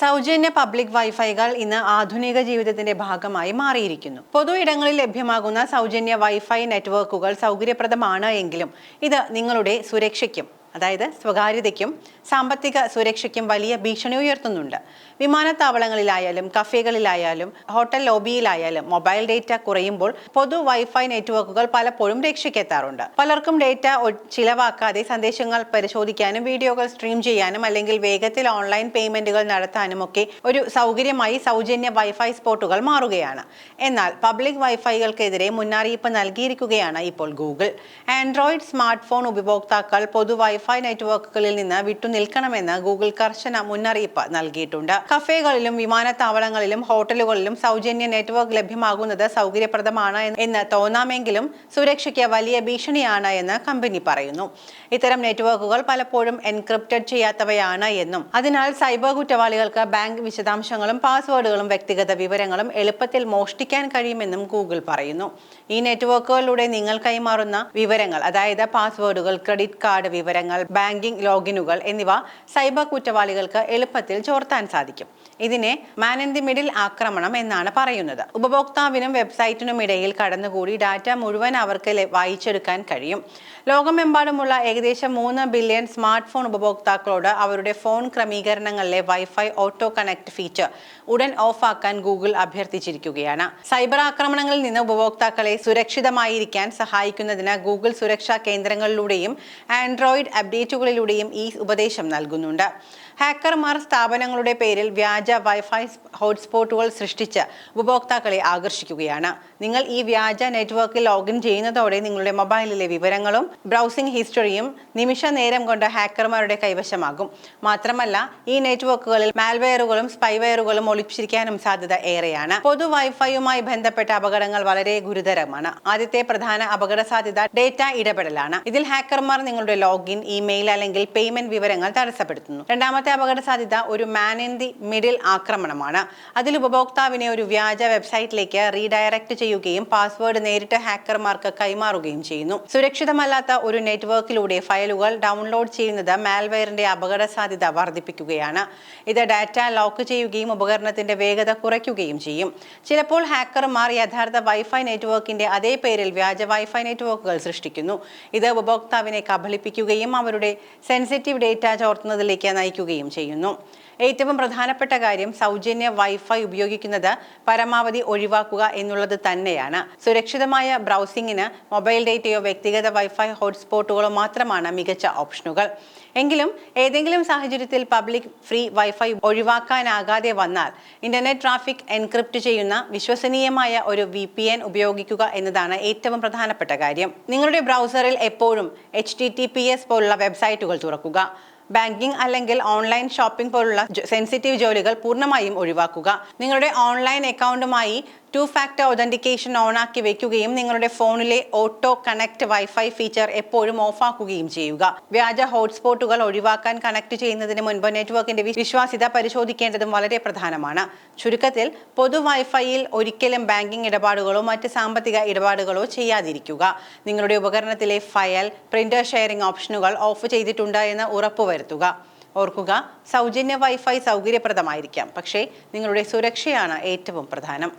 സൗജന്യ പബ്ലിക് വൈഫൈകൾ ഇന്ന് ആധുനിക ജീവിതത്തിന്റെ ഭാഗമായി മാറിയിരിക്കുന്നു. പൊതു ഇടങ്ങളിൽ ലഭ്യമാകുന്ന സൗജന്യ വൈഫൈ നെറ്റ്വർക്കുകൾ സൗകര്യപ്രദമാണ് എങ്കിലും ഇത് നിങ്ങളുടെ സുരക്ഷയ്ക്കും അതായത് സ്വകാര്യതയ്ക്കും സാമ്പത്തിക സുരക്ഷയ്ക്കും വലിയ ഭീഷണി ഉയർത്തുന്നുണ്ട്. വിമാനത്താവളങ്ങളിലായാലും കഫേകളിലായാലും ഹോട്ടൽ ലോബിയിലായാലും മൊബൈൽ ഡേറ്റ കുറയുമ്പോൾ പൊതു വൈഫൈ നെറ്റ്വർക്കുകൾ പലപ്പോഴും രക്ഷയ്ക്കെത്താറുണ്ട് പലർക്കും ഡേറ്റ ചിലവാക്കാതെ സന്ദേശങ്ങൾ പരിശോധിക്കാനും വീഡിയോകൾ സ്ട്രീം ചെയ്യാനും അല്ലെങ്കിൽ വേഗത്തിൽ ഓൺലൈൻ പേയ്മെന്റുകൾ നടത്താനും ഒക്കെ ഒരു സൗകര്യമായി സൗജന്യ വൈഫൈ സ്പോട്ടുകൾ മാറുകയാണ്. എന്നാൽ പബ്ലിക് വൈഫൈകൾക്കെതിരെ മുന്നറിയിപ്പ് നൽകിയിരിക്കുകയാണ് ഇപ്പോൾ ഗൂഗിൾ. ആൻഡ്രോയിഡ് സ്മാർട്ട് ഫോൺ ഉപഭോക്താക്കൾ പൊതു നെറ്റ്വർക്കുകളിൽ നിന്ന് വിട്ടുനിൽക്കണമെന്ന് ഗൂഗിൾ കർശന മുന്നറിയിപ്പ് നൽകിയിട്ടുണ്ട്. കഫേകളിലും വിമാനത്താവളങ്ങളിലും ഹോട്ടലുകളിലും സൗജന്യ നെറ്റ്വർക്ക് ലഭ്യമാകുന്നത് സൗകര്യപ്രദമാണ് എന്ന് തോന്നാമെങ്കിലും സുരക്ഷയ്ക്ക് വലിയ ഭീഷണിയാണ് എന്ന് കമ്പനി പറയുന്നു. ഇത്തരം നെറ്റ്വർക്കുകൾ പലപ്പോഴും എൻക്രിപ്റ്റഡ് ചെയ്യാത്തവയാണ് എന്നും അതിനാൽ സൈബർ കുറ്റവാളികൾക്ക് ബാങ്ക് വിശദാംശങ്ങളും പാസ്വേഡുകളും വ്യക്തിഗത വിവരങ്ങളും എളുപ്പത്തിൽ മോഷ്ടിക്കാൻ കഴിയുമെന്നും ഗൂഗിൾ പറയുന്നു. ഈ നെറ്റ്വർക്കുകളിലൂടെ നിങ്ങൾ കൈമാറുന്ന വിവരങ്ങൾ അതായത് പാസ്വേഡുകൾ ക്രെഡിറ്റ് കാർഡ് വിവരങ്ങൾ ബാങ്കിംഗ് ലോഗിനുകൾ എന്നിവ സൈബർ കുറ്റവാളികൾക്ക് എളുപ്പത്തിൽ ചോർത്താൻ സാധിക്കും. ഇതിനെ മാൻ ഇൻ ദി മിഡിൽ ആക്രമണം എന്നാണ് പറയുന്നത്. ഉപഭോക്താവിനും വെബ്സൈറ്റിനും ഇടയിൽ കടന്നുകൂടി ഡാറ്റ മുഴുവൻ അവർക്ക് വായിച്ചെടുക്കാൻ കഴിയും. ലോകമെമ്പാടുമുള്ള ഏകദേശം മൂന്ന് ബില്യൺ സ്മാർട്ട് ഫോൺ ഉപഭോക്താക്കളോട് അവരുടെ ഫോൺ ക്രമീകരണങ്ങളിലെ വൈഫൈ ഓട്ടോ കണക്ട് ഫീച്ചർ ഉടൻ ഓഫാക്കാൻ ഗൂഗിൾ അഭ്യർത്ഥിച്ചിരിക്കുകയാണ്. സൈബർ ആക്രമണങ്ങളിൽ നിന്ന് ഉപഭോക്താക്കളെ സുരക്ഷിതമായിരിക്കാൻ സഹായിക്കുന്നതിന് ഗൂഗിൾ സുരക്ഷാ കേന്ദ്രങ്ങളിലൂടെയും ആൻഡ്രോയിഡ് അപ്ഡേറ്റുകളിലൂടെയും ഈ ഉപദേശം നൽകുന്നുണ്ട്. ഹാക്കർമാർ സ്ഥാപനങ്ങളുടെ പേരിൽ വ്യാജ വൈഫൈ ഹോട്ട്സ്പോട്ടുകൾ സൃഷ്ടിച്ച് ഉപഭോക്താക്കളെ ആകർഷിക്കുകയാണ്. നിങ്ങൾ ഈ വ്യാജ നെറ്റ്വർക്കിൽ ലോഗിൻ ചെയ്യുന്നതോടെ നിങ്ങളുടെ മൊബൈലിലെ വിവരങ്ങളും ബ്രൗസിംഗ് ഹിസ്റ്ററിയും നിമിഷ നേരം കൊണ്ട് ഹാക്കർമാരുടെ കൈവശമാകും. മാത്രമല്ല ഈ നെറ്റ്വർക്കുകളിൽ മാൽവെയറുകളും സ്പൈവെയറുകളും ഒളിപ്പിച്ചിരിക്കാനും സാധ്യത ഏറെയാണ്. പൊതു വൈഫൈയുമായി ബന്ധപ്പെട്ട അപകടങ്ങൾ വളരെ ഗുരുതരമാണ്. ആദ്യത്തെ പ്രധാന അപകട സാധ്യത ഡേറ്റ ഇടപെടലാണ്. ഇതിൽ ഹാക്കർമാർ നിങ്ങളുടെ ലോഗിൻ ഇമെയിൽ അല്ലെങ്കിൽ പേയ്മെന്റ് വിവരങ്ങൾ തടസ്സപ്പെടുത്തുന്നു. രണ്ടാമത്തെ അപകട സാധ്യത ഒരു മാൻ ഇൻ ദി മിഡിൽ ആക്രമണമാണ്. അതിൽ ഉപഭോക്താവിനെ ഒരു വ്യാജ വെബ്സൈറ്റിലേക്ക് റീഡയറക്ട് ചെയ്യുകയും പാസ്വേഡ് നേരിട്ട് ഹാക്കർമാർക്ക് കൈമാറുകയും ചെയ്യുന്നു. സുരക്ഷിതമല്ലാത്ത ഒരു നെറ്റ്വർക്കിലൂടെ ഫയലുകൾ ഡൗൺലോഡ് ചെയ്യുന്നത് മാൽവെയറിന്റെ അപകട സാധ്യത വർദ്ധിപ്പിക്കുകയാണ്. ഇത് ഡാറ്റ ലോക്ക് ചെയ്യുകയും ഉപകരണത്തിന്റെ വേഗത കുറയ്ക്കുകയും ചെയ്യും. ചിലപ്പോൾ ഹാക്കർമാർ യഥാർത്ഥ വൈഫൈ നെറ്റ്വർക്കിന്റെ അതേ പേരിൽ വ്യാജ വൈഫൈ നെറ്റ്വർക്കുകൾ സൃഷ്ടിക്കുന്നു. ഇത് ഉപഭോക്താവിനെ കബളിപ്പിക്കുകയും അവരുടെ സെൻസിറ്റീവ് ഡേറ്റ ചോർത്തുന്നതിലേക്ക് നയിക്കുകയും ചെയ്യുന്നു. ഏറ്റവും പ്രധാനപ്പെട്ട കാര്യം സൗജന്യ വൈഫൈ ഉപയോഗിക്കുന്നത് പരമാവധി ഒഴിവാക്കുക എന്നുള്ളത് തന്നെയാണ്. സുരക്ഷിതമായ ബ്രൗസിംഗിന് മൊബൈൽ ഡേറ്റയോ വ്യക്തിഗത വൈഫൈ ഹോട്ട്സ്പോട്ടുകളോ മാത്രമാണ് മികച്ച ഓപ്ഷനുകൾ. എങ്കിലും ഏതെങ്കിലും സാഹചര്യത്തിൽ പബ്ലിക് ഫ്രീ വൈഫൈ ഒഴിവാക്കാനാകാതെ വന്നാൽ ഇന്റർനെറ്റ് ട്രാഫിക് എൻക്രിപ്റ്റ് ചെയ്യുന്ന വിശ്വസനീയമായ ഒരു വി പി എൻ ഉപയോഗിക്കുക എന്നതാണ് ഏറ്റവും പ്രധാനപ്പെട്ട കാര്യം. നിങ്ങളുടെ ബ്രൗസറിൽ എപ്പോഴും H T T P S പോലുള്ള വെബ്സൈറ്റുകൾ തുറക്കുക. ബാങ്കിംഗ് അല്ലെങ്കിൽ ഓൺലൈൻ ഷോപ്പിംഗ് പോലുള്ള സെൻസിറ്റീവ് ജോലികൾ പൂർണമായും ഒഴിവാക്കുക. നിങ്ങളുടെ ഓൺലൈൻ അക്കൗണ്ടുമായി ടു ഫാക്ടർ ഒതന്റിക്കേഷൻ ഓണാക്കി വെക്കുകയും നിങ്ങളുടെ ഫോണിലെ ഓട്ടോ കണക്ട് വൈഫൈ ഫീച്ചർ എപ്പോഴും ഓഫ് ആക്കുകയും ചെയ്യുക. വ്യാജ ഹോട്ട്സ്പോട്ടുകൾ ഒഴിവാക്കാൻ കണക്ട് ചെയ്യുന്നതിന് മുൻപ് നെറ്റ്വർക്കിന്റെ വിശ്വാസ്യത പരിശോധിക്കേണ്ടതും വളരെ പ്രധാനമാണ്. ചുരുക്കത്തിൽ പൊതു വൈഫൈയിൽ ഒരിക്കലും ബാങ്കിംഗ് ഇടപാടുകളോ മറ്റ് സാമ്പത്തിക ഇടപാടുകളോ ചെയ്യാതിരിക്കുക. നിങ്ങളുടെ ഉപകരണത്തിലെ ഫയൽ പ്രിന്റർ ഷെയറിംഗ് ഓപ്ഷനുകൾ ഓഫ് ചെയ്തിട്ടുണ്ട് എന്ന് ഉറപ്പുവരുത്തുക. ഓർക്കുക സൗജന്യ വൈഫൈ സൗകര്യപ്രദമായിരിക്കാം. പക്ഷേ നിങ്ങളുടെ സുരക്ഷയാണ് ഏറ്റവും പ്രധാനം.